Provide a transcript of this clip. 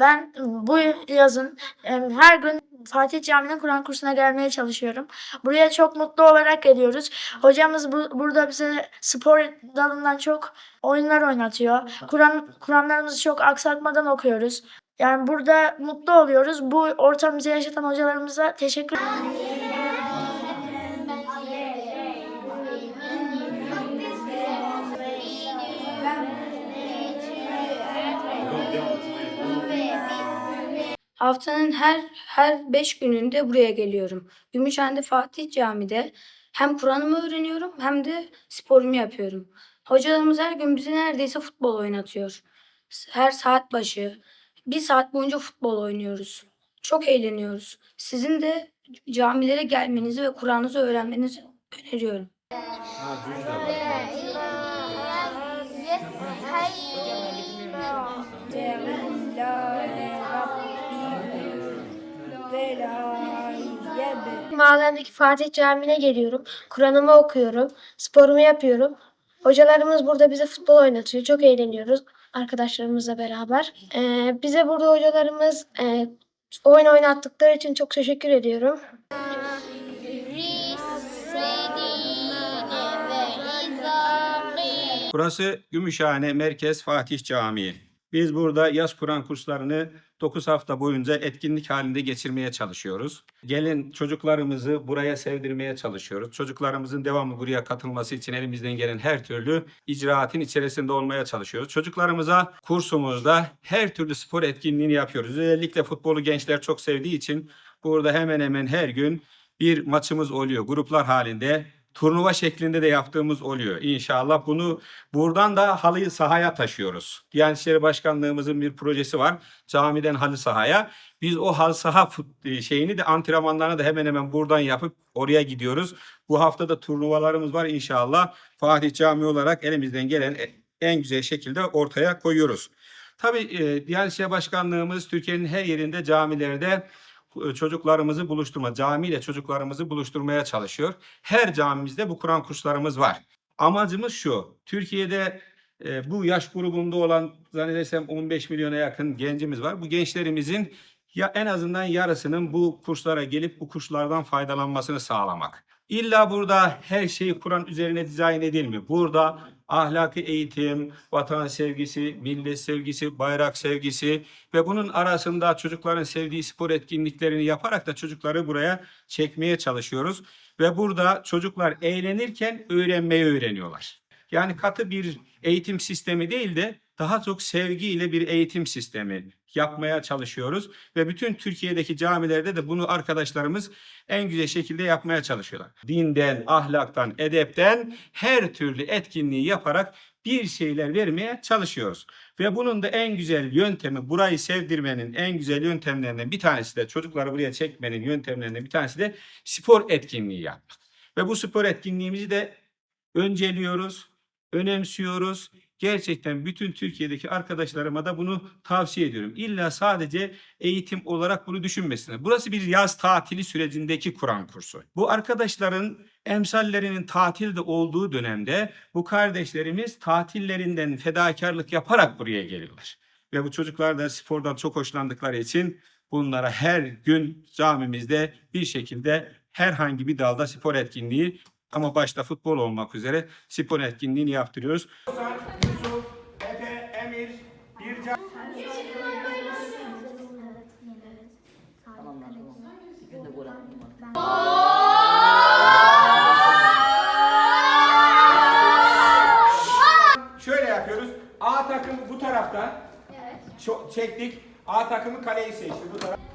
Ben bu yazın her gün Fatih Camii'nin Kur'an kursuna gelmeye çalışıyorum. Buraya çok mutlu olarak geliyoruz. Hocamız bu, burada bize spor dalından çok oyunlar oynatıyor. Kur'an Kur'anlarımızı çok aksatmadan okuyoruz. Yani burada mutlu oluyoruz. Bu ortamımızı yaşatan hocalarımıza teşekkür Haftanın her her beş gününde buraya geliyorum. Gümüşhane Fatih Camii'de hem Kur'an'ımı öğreniyorum hem de sporumu yapıyorum. Hocalarımız her gün bizi neredeyse futbol oynatıyor. Her saat başı bir saat boyunca futbol oynuyoruz. Çok eğleniyoruz. Sizin de camilere gelmenizi ve Kur'an'ınızı öğrenmenizi öneriyorum. Mahallemdeki Fatih Camii'ne geliyorum. Kur'an'ımı okuyorum. Sporumu yapıyorum. Hocalarımız burada bize futbol oynatıyor. Çok eğleniyoruz arkadaşlarımızla beraber. Ee, bize burada hocalarımız e, oyun oynattıkları için çok teşekkür ediyorum. Burası Gümüşhane Merkez Fatih Camii. Biz burada yaz Kur'an kurslarını 9 hafta boyunca etkinlik halinde geçirmeye çalışıyoruz. Gelin çocuklarımızı buraya sevdirmeye çalışıyoruz. Çocuklarımızın devamlı buraya katılması için elimizden gelen her türlü icraatın içerisinde olmaya çalışıyoruz. Çocuklarımıza kursumuzda her türlü spor etkinliğini yapıyoruz. Özellikle futbolu gençler çok sevdiği için burada hemen hemen her gün bir maçımız oluyor. Gruplar halinde turnuva şeklinde de yaptığımız oluyor. İnşallah bunu buradan da halıyı sahaya taşıyoruz. Diyanet İşleri Başkanlığımızın bir projesi var. Camiden halı sahaya. Biz o halı saha fut- şeyini de antrenmanlarını da hemen hemen buradan yapıp oraya gidiyoruz. Bu hafta da turnuvalarımız var inşallah. Fatih Camii olarak elimizden gelen en güzel şekilde ortaya koyuyoruz. Tabii e, Diyanet İşleri Başkanlığımız Türkiye'nin her yerinde camilerde e, çocuklarımızı buluşturma, camiyle çocuklarımızı buluşturmaya çalışıyor. Her camimizde bu Kur'an kurslarımız var. Amacımız şu, Türkiye'de e, bu yaş grubunda olan zannedersem 15 milyona yakın gencimiz var. Bu gençlerimizin ya en azından yarısının bu kurslara gelip bu kurslardan faydalanmasını sağlamak. İlla burada her şey Kur'an üzerine dizayn edilmiyor. Burada ahlaki eğitim, vatan sevgisi, millet sevgisi, bayrak sevgisi ve bunun arasında çocukların sevdiği spor etkinliklerini yaparak da çocukları buraya çekmeye çalışıyoruz. Ve burada çocuklar eğlenirken öğrenmeyi öğreniyorlar. Yani katı bir eğitim sistemi değil de daha çok sevgiyle bir eğitim sistemi yapmaya çalışıyoruz. Ve bütün Türkiye'deki camilerde de bunu arkadaşlarımız en güzel şekilde yapmaya çalışıyorlar. Dinden, ahlaktan, edepten her türlü etkinliği yaparak bir şeyler vermeye çalışıyoruz. Ve bunun da en güzel yöntemi, burayı sevdirmenin en güzel yöntemlerinden bir tanesi de çocukları buraya çekmenin yöntemlerinden bir tanesi de spor etkinliği yapmak. Ve bu spor etkinliğimizi de önceliyoruz, önemsiyoruz. Gerçekten bütün Türkiye'deki arkadaşlarıma da bunu tavsiye ediyorum. İlla sadece eğitim olarak bunu düşünmesinler. Burası bir yaz tatili sürecindeki Kur'an kursu. Bu arkadaşların emsallerinin tatilde olduğu dönemde bu kardeşlerimiz tatillerinden fedakarlık yaparak buraya geliyorlar. Ve bu çocuklar da spordan çok hoşlandıkları için bunlara her gün camimizde bir şekilde herhangi bir dalda spor etkinliği ama başta futbol olmak üzere spor etkinliğini yaptırıyoruz. Çektik. A takımı kaleyi seçti bu taraf.